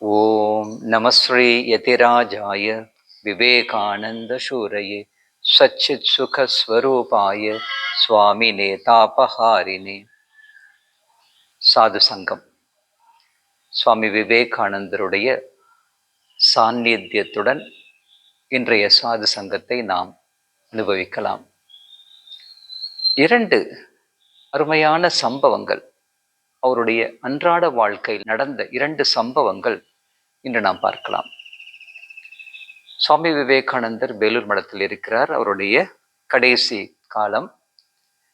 ஓம் நமஸ்ரீ யதிராஜாய விவேகானந்த சூரையே சச்சித் சுகஸ்வரூபாய சுவாமி நேதாபஹாரினே. சாது சங்கம். சுவாமி விவேகானந்தருடைய சாநித்தியத்துடன் இன்றைய சாது சங்கத்தை நாம் அனுபவிக்கலாம். இரண்டு அருமையான சம்பவங்கள். அவருடைய அன்றாட வாழ்க்கையில் நடந்த இரண்டு சம்பவங்கள் இன்று நாம் பார்க்கலாம். சுவாமி விவேகானந்தர் வேலூர் மடத்தில் இருக்கிறார். அவருடைய கடைசி காலம்.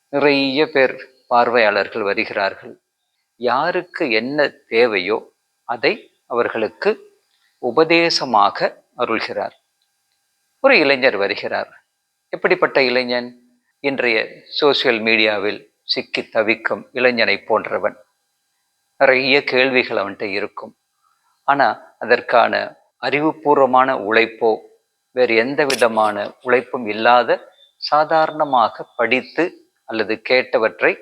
நிறைய பேர் பார்வையாளர்கள் வருகிறார்கள். யாருக்கு என்ன தேவையோ அதை அவர்களுக்கு உபதேசமாக அருள்கிறார். ஒரு இளைஞர் வருகிறார். எப்படிப்பட்ட இளைஞன்? இன்றைய சோசியல் மீடியாவில் சிக்கி தவிக்கும் இளைஞனை போன்றவன். நிறைய கேள்விகள் அவன்கிட்ட இருக்கும். ஆனால் அதற்கான அறிவுபூர்வமான உழைப்போ வேறு எந்த விதமான உழைப்பும் இல்லாத சாதாரணமாக படித்து அல்லது கேட்டவற்றை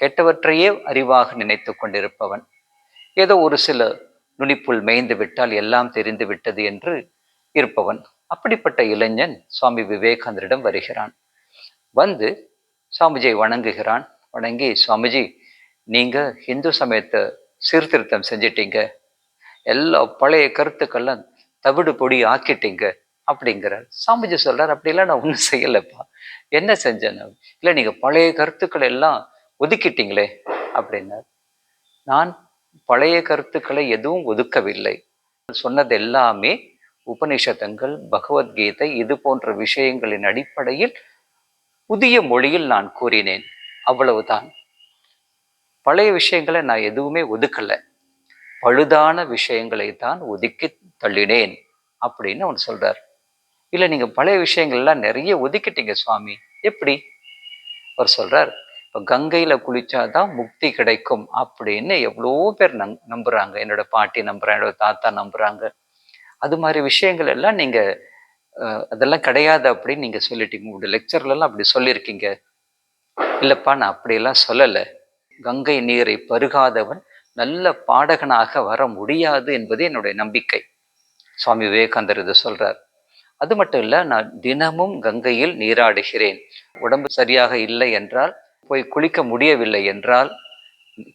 கேட்டவற்றையே அறிவாக நினைத்து கொண்டிருப்பவன். ஏதோ ஒரு சில நுனிப்புள் மேய்ந்து விட்டால் எல்லாம் தெரிந்து விட்டது என்று இருப்பவன். அப்படிப்பட்ட இளைஞன் சுவாமி விவேகானந்தரிடம் வருகிறான். வந்து சுவாமிஜியை வணங்குகிறான். வணங்கி சுவாமிஜி நீங்கள் இந்து சமயத்தை சீர்திருத்தம் செஞ்சிட்டீங்க. எல்லா பழைய கருத்துக்கள்லாம் தவிடு பொடி ஆக்கிட்டீங்க அப்படிங்கிறார். சாமிஜி சொல்றார் அப்படிலாம் நான் ஒன்றும் செய்யலைப்பா. என்ன செஞ்சேன்? இல்லை நீங்கள் பழைய கருத்துக்களை எல்லாம் ஒதுக்கிட்டீங்களே அப்படின்னார். நான் பழைய கருத்துக்களை எதுவும் ஒதுக்கவில்லை. சொன்னது எல்லாமே உபனிஷதங்கள் பகவத்கீதை இது போன்ற விஷயங்களின் அடிப்படையில் புதிய மொழியில் நான் கூறினேன். அவ்வளவுதான். பழைய விஷயங்களை நான் எதுவுமே ஒதுக்கலை. பழுதான விஷயங்களை தான் ஒதுக்கி தள்ளினேன் அப்படின்னு அவன் சொல்றார். இல்லை நீங்க பழைய விஷயங்கள்லாம் நிறைய ஒதுக்கிட்டீங்க சுவாமி. எப்படி? அவர் சொல்றார் இப்போ கங்கையில் குளிச்சாதான் முக்தி கிடைக்கும் அப்படின்னு எவ்வளோ பேர் நம் நம்புறாங்க. என்னோட பாட்டி நம்புறாங்க என்னோட தாத்தா நம்புறாங்க. அது மாதிரி விஷயங்கள் எல்லாம் நீங்க அதெல்லாம் கிடையாது அப்படின்னு நீங்க சொல்லிட்டீங்க. உங்களுடைய லெக்சர்லாம் எல்லாம் அப்படி சொல்லியிருக்கீங்க. இல்லைப்பா நான் அப்படியெல்லாம் சொல்லலை. கங்கை நீரை பருகாதவன் நல்ல பாடகனாக வர முடியாது என்பது என்னுடைய நம்பிக்கை. சுவாமி விவேகானந்தர் இதை சொல்றார். அது மட்டும் இல்லை நான் தினமும் கங்கையில் நீராடுகிறேன். உடம்பு சரியாக இல்லை என்றால் போய் குளிக்க முடியவில்லை என்றால்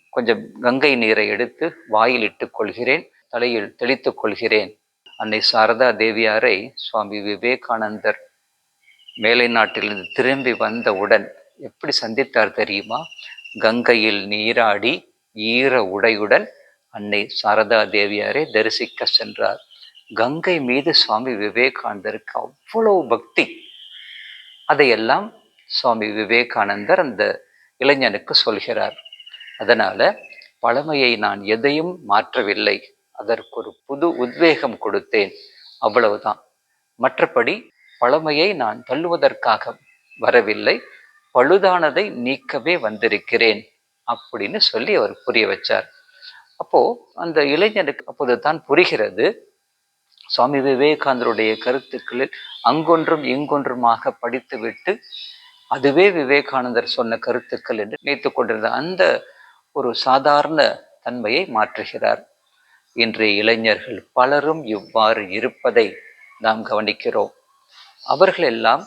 கொஞ்சம் கங்கை நீரை எடுத்து வாயில் இட்டுக் கொள்கிறேன் தலையில் தெளித்துக் கொள்கிறேன். அன்னை சாரதா தேவியாரை சுவாமி விவேகானந்தர் மேலை நாட்டிலிருந்து திரும்பி வந்தவுடன் எப்படி சந்தித்தார் தெரியுமா? கங்கையில் நீராடி ஈர உடையுடன் அன்னை சாரதா தேவியாரை தரிசிக்க சென்றார். கங்கை மீது சுவாமி விவேகானந்தருக்கு அவ்வளவு பக்தி. அதையெல்லாம் சுவாமி விவேகானந்தர் அந்த இளைஞனுக்கு சொல்கிறார். அதனால பழமையை நான் எதையும் மாற்றவில்லை. அதற்கு ஒரு புது உத்வேகம் கொடுத்தேன். அவ்வளவுதான். மற்றபடி பழமையை நான் தள்ளுவதற்காக வரவில்லை. பழுதானதை நீக்கவே வந்திருக்கிறேன். அப்படின்னு சொல்லி அவர் புரிய வச்சார். அப்போ அந்த இளைஞனுக்கு அப்போது தான் புரிகிறது. சுவாமி விவேகானந்தருடைய கருத்துக்களில் அங்கொன்றும் இங்கொன்றுமாக படித்துவிட்டு அதுவே விவேகானந்தர் சொன்ன கருத்துக்கள் என்று நினைத்து கொண்டிருந்த அந்த ஒரு சாதாரண தன்மையை மாற்றுகிறார். இன்றைய இளைஞர்கள் பலரும் இவ்வாறு இருப்பதை நாம் கவனிக்கிறோம். அவர்கள் எல்லாம்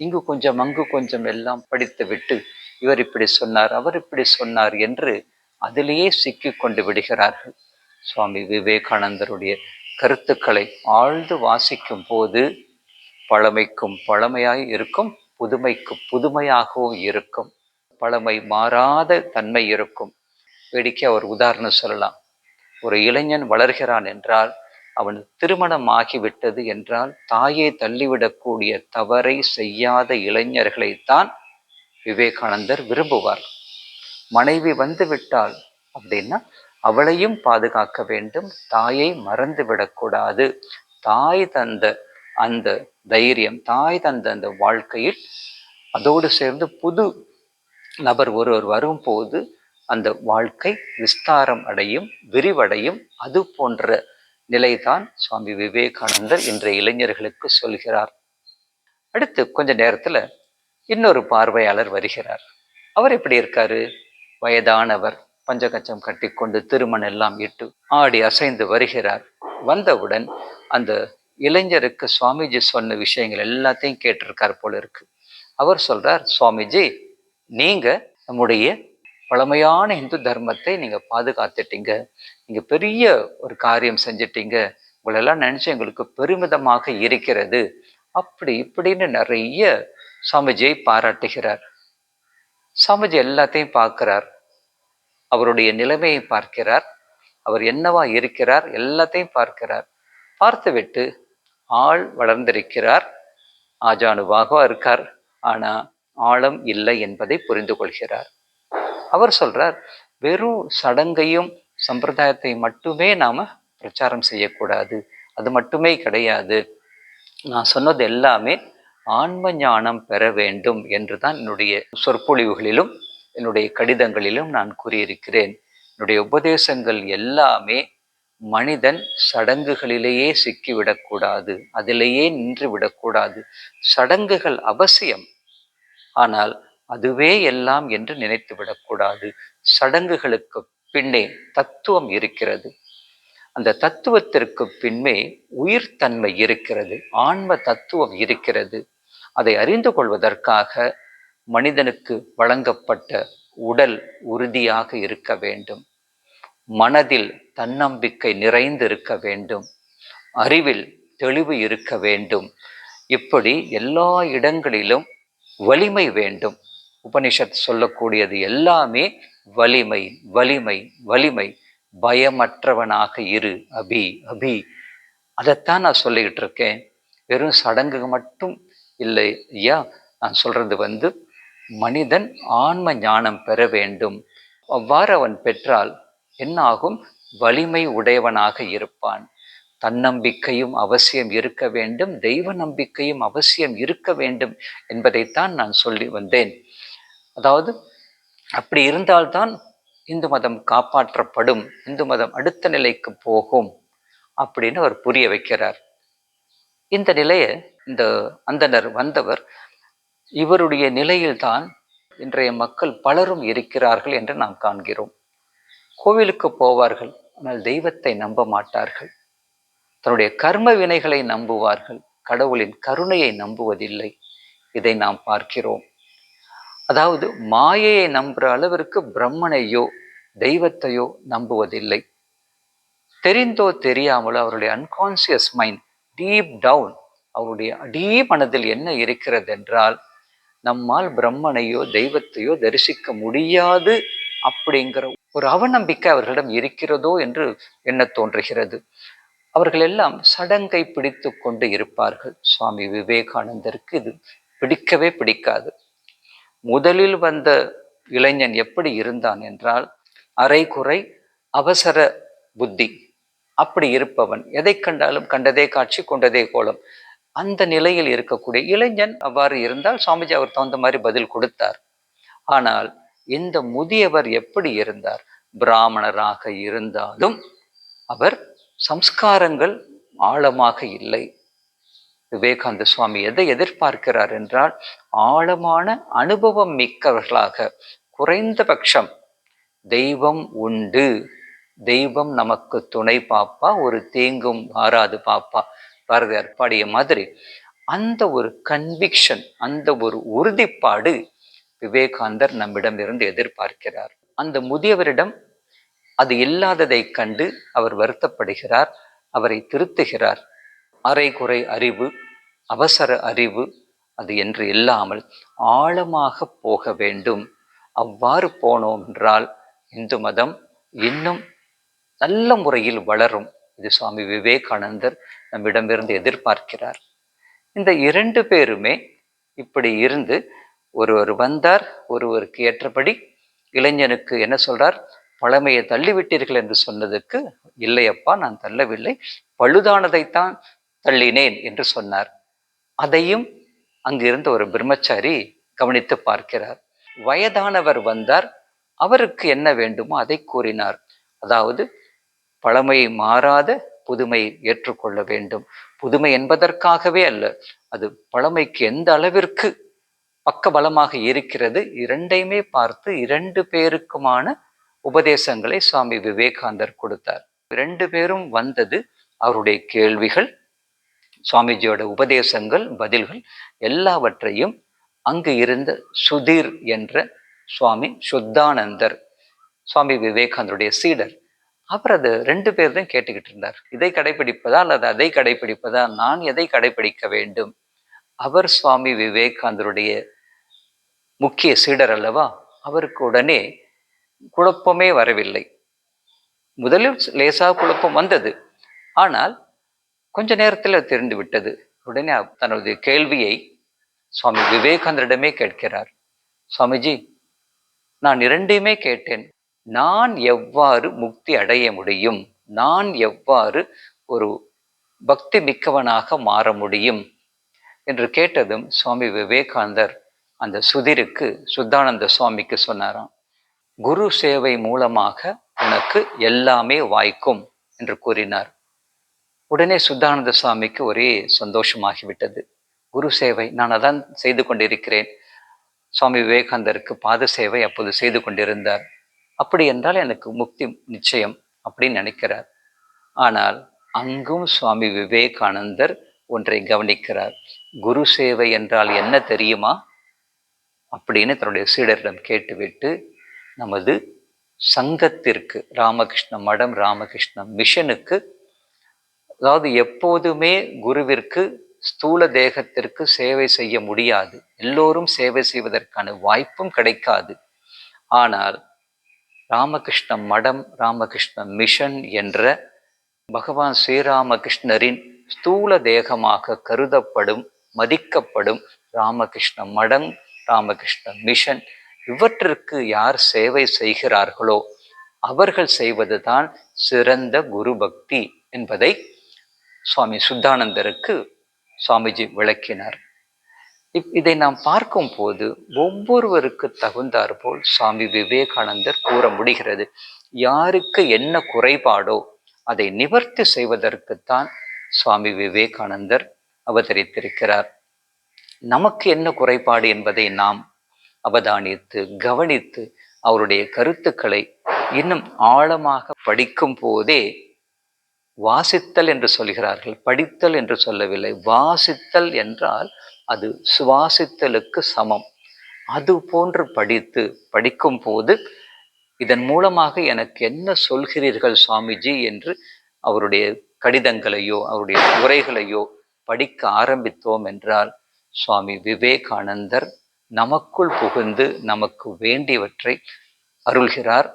இங்கு கொஞ்சம் அங்கு கொஞ்சம் எல்லாம் படித்துவிட்டு இவர் இப்படி சொன்னார் அவர் இப்படி சொன்னார் என்று அதிலேயே சிக்கி கொண்டு விடுகிறார்கள். சுவாமி விவேகானந்தருடைய கருத்துக்களை ஆழ்ந்து வாசிக்கும் போது பழமைக்கும் பழமையாய் இருக்கும் புதுமைக்கு புதுமையாகவும் இருக்கும். பழமை மாறாத தன்மை இருக்கும். வேடிக்கை அவர் உதாரணம் சொல்லலாம். ஒரு இளைஞன் வளர்கிறான் என்றால் அவன் திருமணம் ஆகிவிட்டது என்றால் தாயை தள்ளிவிடக்கூடிய தவறை செய்யாத இளைஞர்களைத்தான் விவேகானந்தர் விரும்புவார். மனைவி வந்து விட்டால் அப்படின்னா அவளையும் பாதுகாக்க வேண்டும். தாயை மறந்து விடக்கூடாது தாய் தந்த அந்த தைரியம் தாய் தந்த அந்த வாழ்க்கையில் அதோடு சேர்ந்து புது நபர் ஒருவர் வரும்போது அந்த வாழ்க்கை விஸ்தாரம் அடையும் விரிவடையும். அது போன்ற நிலைதான் சுவாமி விவேகானந்தர் இன்றைய இளைஞர்களுக்கு சொல்கிறார். அடுத்து கொஞ்ச நேரத்தில் இன்னொரு பார்வையாளர் வருகிறார். அவர் எப்படி இருக்காரு? வயதானவர் பஞ்சகச்சம் கட்டிக்கொண்டு திருமணம் எல்லாம் இட்டு ஆடி அசைந்து வருகிறார். வந்தவுடன் அந்த இளைஞருக்கு சுவாமிஜி சொன்ன விஷயங்கள் எல்லாத்தையும் கேட்டிருக்கார் போல இருக்கு. அவர் சொல்றார் சுவாமிஜி நீங்க நம்முடைய பழமையான இந்து தர்மத்தை நீங்க பாதுகாத்துட்டீங்க. நீங்க பெரிய ஒரு காரியம் செஞ்சிட்டீங்க. உங்களெல்லாம் நினைச்சு எங்களுக்கு பெருமிதமாக இருக்கிறது. அப்படி இப்படின்னு நிறைய சாமிஜியை பாராட்டுகிறார். சாமிஜி எல்லாத்தையும் பார்க்கிறார். அவருடைய நிலைமையை பார்க்கிறார். அவர் என்னவா இருக்கிறார் எல்லாத்தையும் பார்க்கிறார். பார்த்துவிட்டு ஆள் வளர்ந்திருக்கிறார். ஆஜானுவாக இருக்கார். ஆனா ஆழம் இல்லை என்பதை புரிந்து கொள்கிறார். அவர் சொல்றார் வெறும் சடங்கையும் சம்பிரதாயத்தை மட்டுமே நாம பிரச்சாரம் செய்யக்கூடாது. அது மட்டுமே கிடையாது. நான் சொன்னது எல்லாமே ஆன்ம ஞானம் பெற வேண்டும் என்று தான் என்னுடைய சொற்பொழிவுகளிலும் என்னுடைய கடிதங்களிலும் நான் கூறியிருக்கிறேன். என்னுடைய உபதேசங்கள் எல்லாமே மனிதன் சடங்குகளிலேயே சிக்கிவிடக்கூடாது அதிலேயே நின்று விடக்கூடாது சடங்குகள் அவசியம் ஆனால் அதுவே எல்லாம் என்று நினைத்து விடக்கூடாது சடங்குகளுக்கு பின்னே தத்துவம் இருக்கிறது. அந்த தத்துவத்திற்கு பின்னே உயிர்த்தன்மை இருக்கிறது ஆன்ம தத்துவம் இருக்கிறது. அதை அறிந்து கொள்வதற்காக மனிதனுக்கு வழங்கப்பட்ட உடல் உறுதியாக இருக்க வேண்டும். மனதில் தன்னம்பிக்கை நிறைந்து இருக்க வேண்டும். அறிவில் தெளிவு இருக்க வேண்டும். இப்படி எல்லா இடங்களிலும் வலிமை வேண்டும். உபனிஷத் சொல்லக்கூடியது எல்லாமே வலிமை வலிமை வலிமை. பயமற்றவனாக இரு அபி அபி. அதைத்தான் நான் சொல்லிக்கிட்டு இருக்கேன். வெறும் சடங்குக்கு மட்டும் இல்லை ஐயா நான் சொல்கிறது வந்து மனிதன் ஆன்ம ஞானம் பெற வேண்டும். அவ்வாறு அவன் பெற்றால் என்னாகும்? வலிமை உடையவனாக இருப்பான். தன்னம்பிக்கையும் அவசியம் இருக்க வேண்டும். தெய்வ நம்பிக்கையும் அவசியம் இருக்க வேண்டும் என்பதைத்தான் நான் சொல்லி வந்தேன். அதாவது அப்படி இருந்தால்தான் இந்து மதம் காப்பாற்றப்படும். இந்து மதம் அடுத்த நிலைக்கு போகும் அப்படின்னு அவர் புரிய வைக்கிறார். இந்த நிலையை இந்த அந்தனர் வந்தவர் இவருடைய நிலையில்தான் இன்றைய மக்கள் பலரும் இருக்கிறார்கள் என்று நாம் காண்கிறோம். கோவிலுக்கு போவார்கள் ஆனால் தெய்வத்தை நம்ப மாட்டார்கள். தன்னுடைய கர்ம வினைகளை நம்புவார்கள் கடவுளின் கருணையை நம்புவதில்லை. இதை நாம் பார்க்கிறோம். அதாவது மாயையை நம்புற அளவிற்கு பிரம்மனையோ தெய்வத்தையோ நம்புவதில்லை. தெரிந்தோ தெரியாமலோ அவருடைய அன்கான்சியஸ் மைண்ட் டீப் டவுன் அவருடைய அடி மனதில் என்ன இருக்கிறது என்றால் நம்மால் பிரம்மனையோ தெய்வத்தையோ தரிசிக்க முடியாது அப்படிங்கிற ஒரு அவநம்பிக்கை அவர்களிடம் இருக்கிறதோ என்று எண்ண தோன்றுகிறது. அவர்கள் எல்லாம் சடங்கை பிடித்து கொண்டு இருப்பார்கள். சுவாமி விவேகானந்தருக்கு இது பிடிக்கவே பிடிக்காது. முதலில் வந்த இளைஞன் எப்படி இருந்தான் என்றால் அரைகுறை அவசர புத்தி. அப்படி இருப்பவன். எதை கண்டாலும் கண்டதே காட்சி கொண்டதே கோலம். அந்த நிலையில் இருக்கக்கூடிய இளைஞன் அவ்வாறு இருந்தால் சுவாமிஜி அவர் தகுந்த மாதிரி பதில் கொடுத்தார். ஆனால் இந்த முதியவர் எப்படி இருந்தார்? பிராமணராக இருந்தாலும் அவர் சம்ஸ்காரங்கள் ஆழமாக இல்லை. விவேகானந்த சுவாமி எதை எதிர்பார்க்கிறார் என்றால் ஆழமான அனுபவம் மிக்கவர்களாக குறைந்தபட்சம் தெய்வம் உண்டு. தெய்வம் நமக்கு துணை பாப்பா ஒரு தேங்கும் வாராது பாப்பா. பாரதியார் பாடிய மாதிரி அந்த ஒரு கன்விக்ஷன் அந்த ஒரு உறுதிப்பாடு விவேகானந்தர் நம்மிடம் இருந்து எதிர்பார்க்கிறார். அந்த முதியவரிடம் அது இல்லாததை கண்டு அவர் வருத்தப்படுகிறார் அவரை திருத்துகிறார். அரைகுறை அறிவு அவசர அறிவு அது என்று இல்லாமல் ஆழமாக போக வேண்டும். அவ்வாறு போனோம் என்றால் இந்து மதம் இன்னும் நல்ல முறையில் வளரும். இது சுவாமி விவேகானந்தர் நம்மிடமிருந்து எதிர்பார்க்கிறார். இந்த இரண்டு பேருமே இப்படி இருந்து ஒருவர் வந்தார் ஒருவருக்கு ஏற்றபடி இளைஞனுக்கு என்ன சொல்றார்? பழமையை தள்ளிவிட்டீர்கள் என்று சொன்னதுக்கு இல்லையப்பா நான் தள்ளவில்லை. பழுதானதைத்தான் தள்ளினேன் என்று சொன்னார். அதையும் அங்கிருந்த ஒரு பிரம்மச்சாரி கவனித்து பார்க்கிறார். வயதானவர் வந்தார். அவருக்கு என்ன வேண்டுமோ அதை கூறினார். அதாவது பழமை மாறாத புதுமை ஏற்றுக்கொள்ள வேண்டும். புதுமை என்பதற்காகவே அல்ல அது பழமைக்கு எந்த அளவிற்கு பக்க பலமாக இருக்கிறது இரண்டையுமே பார்த்து இரண்டு பேருக்குமான உபதேசங்களை சுவாமி விவேகானந்தர் கொடுத்தார். இரண்டு பேரும் வந்தது அவருடைய கேள்விகள் சுவாமிஜியோட உபதேசங்கள் பதில்கள் எல்லாவற்றையும் அங்கு இருந்த சுதீர் என்ற சுவாமி சுத்தானந்தர் சுவாமி விவேகானந்தருடைய சீடர். அவர் அது ரெண்டு பேர் தான் கேட்டுக்கிட்டு இருந்தார். இதை கடைபிடிப்பதா அல்லது அதை கடைபிடிப்பதா நான் எதை கடைபிடிக்க வேண்டும்? அவர் சுவாமி விவேகானந்தருடைய முக்கிய சீடர் அல்லவா? அவருக்கு உடனே குழப்பமே வரவில்லை. முதலில் லேசா குழப்பம் வந்தது. ஆனால் கொஞ்ச நேரத்தில் தெரிந்து விட்டது. உடனே தனது கேள்வியை சுவாமி விவேகானந்தரிடமே கேட்கிறார். சுவாமிஜி நான் இரண்டையுமே கேட்டேன். நான் எவ்வாறு முக்தி அடைய முடியும்? நான் எவ்வாறு ஒரு பக்தி மிக்கவனாக மாற முடியும்? என்று கேட்டதும் சுவாமி விவேகானந்தர் அந்த சுதிருக்கு சுத்தானந்த சுவாமிக்கு சொன்னாராம் குரு சேவை மூலமாக உனக்கு எல்லாமே வாய்க்கும் என்று கூறினார். உடனே சுத்தானந்த சுவாமிக்கு ஒரே சந்தோஷமாகிவிட்டது. குரு சேவை நான் அதான் செய்து கொண்டிருக்கிறேன். சுவாமி விவேகானந்தருக்கு பாத சேவை அப்போது செய்து கொண்டிருந்தார். அப்படி என்றால் எனக்கு முக்தி நிச்சயம் அப்படின்னு நினைக்கிறார். ஆனால் அங்கும் சுவாமி விவேகானந்தர் ஒன்றை கவனிக்கிறார். குரு சேவை என்றால் என்ன தெரியுமா? அப்படின்னு தன்னுடைய சீடரிடம் கேட்டுவிட்டு நமது சங்கத்திற்கு ராமகிருஷ்ண மடம் ராமகிருஷ்ண மிஷனுக்கு அதாவது எப்போதுமே குருவிற்கு ஸ்தூல தேகத்திற்கு சேவை செய்ய முடியாது. எல்லோரும் சேவை செய்வதற்கான வாய்ப்பும் கிடைக்காது. ஆனால் ராமகிருஷ்ண மடம் ராமகிருஷ்ண மிஷன் என்ற பகவான் ஸ்ரீராமகிருஷ்ணரின் ஸ்தூல தேகமாக கருதப்படும் மதிக்கப்படும் ராமகிருஷ்ண மடம் ராமகிருஷ்ண மிஷன் இவற்றிற்கு யார் சேவை செய்கிறார்களோ அவர்கள் செய்வதுதான் சிறந்த குரு பக்தி என்பதை சுவாமி சுத்தானந்தருக்கு சுவாமிஜி விளக்கினார். இதை நாம் பார்க்கும் போது ஒவ்வொருவருக்கு தகுந்தாற் போல் சுவாமி விவேகானந்தர் கூற முடிகிறது. யாருக்கு என்ன குறைபாடோ அதை நிவர்த்தி செய்வதற்குத்தான் சுவாமி விவேகானந்தர் அவதரித்திருக்கிறார். நமக்கு என்ன குறைபாடு என்பதை நாம் அவதானித்து கவனித்து அவருடைய கருத்துக்களை இன்னும் ஆழமாக படிக்கும் போதே வாசித்தல் என்று சொல்கிறார்கள். படித்தல் என்று சொல்லவில்லை. வாசித்தல் என்றால் அது சுவாசித்தலுக்கு சமம். அது போன்று படித்து படிக்கும் போது இதன் மூலமாக எனக்கு என்ன சொல்கிறீர்கள் சுவாமிஜி என்று அவருடைய கடிதங்களையோ அவருடைய உரைகளையோ படிக்க ஆரம்பித்தோம் என்றால் சுவாமி விவேகானந்தர் நமக்குள் புகுந்து நமக்கு வேண்டியவற்றை அருள்கிறார்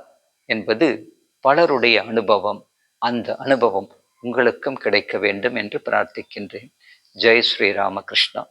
என்பது பலருடைய அனுபவம். அந்த அனுபவம் உங்களுக்கும் கிடைக்க வேண்டும் என்று பிரார்த்திக்கின்றேன். ஜெய் ஸ்ரீ ராமகிருஷ்ணா.